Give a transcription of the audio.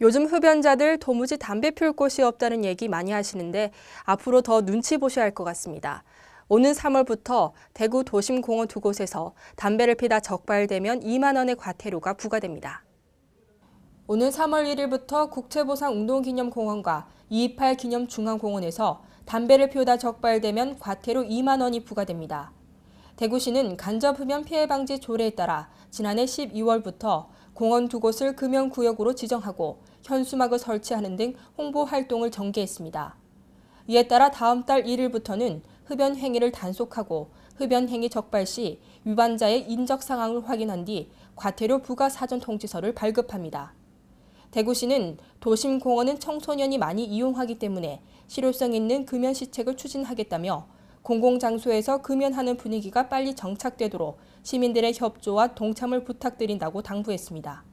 요즘 흡연자들 도무지 담배 피울 곳이 없다는 얘기 많이 하시는데 앞으로 더 눈치 보셔야 할 것 같습니다. 오는 3월부터 대구 도심 공원 두 곳에서 담배를 피다 적발되면 2만 원의 과태료가 부과됩니다. 오는 3월 1일부터 국채보상 운동기념공원과 228 기념중앙공원에서 담배를 피우다 적발되면 과태료 2만 원이 부과됩니다. 대구시는 간접흡연 피해 방지 조례에 따라 지난해 12월부터 공원 두 곳을 금연구역으로 지정하고 현수막을 설치하는 등 홍보 활동을 전개했습니다. 이에 따라 다음 달 1일부터는 흡연 행위를 단속하고 흡연 행위 적발 시 위반자의 인적 상황을 확인한 뒤 과태료 부과 사전 통지서를 발급합니다. 대구시는 도심 공원은 청소년이 많이 이용하기 때문에 실효성 있는 금연 시책을 추진하겠다며 공공장소에서 금연하는 분위기가 빨리 정착되도록 시민들의 협조와 동참을 부탁드린다고 당부했습니다.